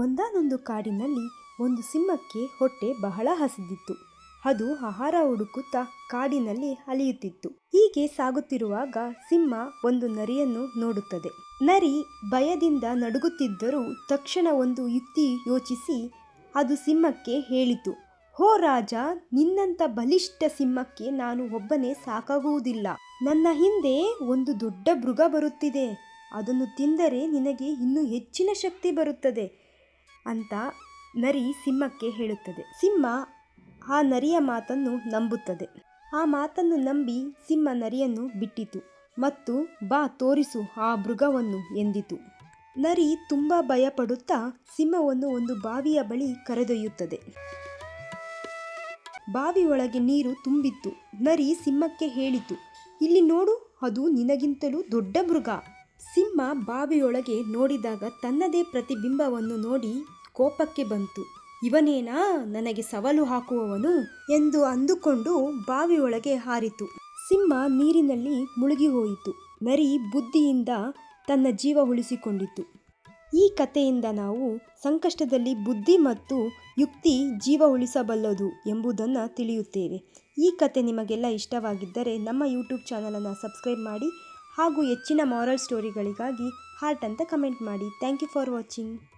ಒಂದಾನೊಂದು ಕಾಡಿನಲ್ಲಿ ಒಂದು ಸಿಂಹಕ್ಕೆ ಹೊಟ್ಟೆ ಬಹಳ ಹಸಿದಿತ್ತು. ಅದು ಆಹಾರ ಹುಡುಕುತ್ತಾ ಕಾಡಿನಲ್ಲಿ ಅಲಿಯುತ್ತಿತ್ತು. ಹೀಗೆ ಸಾಗುತ್ತಿರುವಾಗ ಸಿಂಹ ಒಂದು ನರಿಯನ್ನು ನೋಡುತ್ತದೆ. ನರಿ ಭಯದಿಂದ ನಡುಗುತ್ತಿದ್ದರೂ ತಕ್ಷಣ ಒಂದು ಯುಕ್ತಿ ಯೋಚಿಸಿ ಅದು ಸಿಂಹಕ್ಕೆ ಹೇಳಿತು, ಹೋ ರಾಜ, ನಿನ್ನಂಥ ಬಲಿಷ್ಠ ಸಿಂಹಕ್ಕೆ ನಾನು ಒಬ್ಬನೇ ಸಾಕಾಗುವುದಿಲ್ಲ. ನನ್ನ ಹಿಂದೆ ಒಂದು ದೊಡ್ಡ ಮೃಗ ಬರುತ್ತಿದೆ. ಅದನ್ನು ತಿಂದರೆ ನಿನಗೆ ಇನ್ನೂ ಹೆಚ್ಚಿನ ಶಕ್ತಿ ಬರುತ್ತದೆ. ಅಂತ ನರಿ ಸಿಂಹಕ್ಕೆ ಹೇಳುತ್ತದೆ. ಸಿಂಹ ಆ ನರಿಯ ಮಾತನ್ನು ನಂಬುತ್ತದೆ. ಆ ಮಾತನ್ನು ನಂಬಿ ಸಿಂಹ ನರಿಯನ್ನು ಬಿಟ್ಟಿತು ಮತ್ತು ಬಾ ತೋರಿಸು ಆ ಮೃಗವನ್ನು ಎಂದಿತು. ನರಿ ತುಂಬ ಭಯಪಡುತ್ತಾ ಸಿಂಹವನ್ನು ಒಂದು ಬಾವಿಯ ಬಳಿ ಕರೆದೊಯ್ಯುತ್ತದೆ. ಬಾವಿಯೊಳಗೆ ನೀರು ತುಂಬಿತ್ತು. ನರಿ ಸಿಂಹಕ್ಕೆ ಹೇಳಿತು, ಇಲ್ಲಿ ನೋಡು, ಅದು ನಿನಗಿಂತಲೂ ದೊಡ್ಡ ಮೃಗ. ಸಿಂಹ ಬಾವಿಯೊಳಗೆ ನೋಡಿದಾಗ ತನ್ನದೇ ಪ್ರತಿಬಿಂಬವನ್ನು ನೋಡಿ ಕೋಪಕ್ಕೆ ಬಂತು. ಇವನೇನಾ? ನನಗೆ ಸವಾಲು ಹಾಕುವವನು ಎಂದು ಅಂದುಕೊಂಡು ಬಾವಿಯೊಳಗೆ ಹಾರಿತು. ಸಿಂಹ ನೀರಿನಲ್ಲಿ ಮುಳುಗಿ ಹೋಯಿತು. ನರಿ ಬುದ್ಧಿಯಿಂದ ತನ್ನ ಜೀವ ಉಳಿಸಿಕೊಂಡಿತು. ಈ ಕಥೆಯಿಂದ ನಾವು ಸಂಕಷ್ಟದಲ್ಲಿ ಬುದ್ಧಿ ಮತ್ತು ಯುಕ್ತಿ ಜೀವ ಉಳಿಸಬಲ್ಲದು ಎಂಬುದನ್ನು ತಿಳಿಯುತ್ತೇವೆ. ಈ ಕತೆ ನಿಮಗೆಲ್ಲ ಇಷ್ಟವಾಗಿದ್ದರೆ ನಮ್ಮ ಯೂಟ್ಯೂಬ್ ಚಾನಲನ್ನು ಸಬ್ಸ್ಕ್ರೈಬ್ ಮಾಡಿ ಹಾಗೂ ಹೆಚ್ಚಿನ ಮಾರಲ್ ಸ್ಟೋರಿಗಳಿಗಾಗಿ ಹಾರ್ಟ್ ಅಂತ ಕಮೆಂಟ್ ಮಾಡಿ. Thank you for watching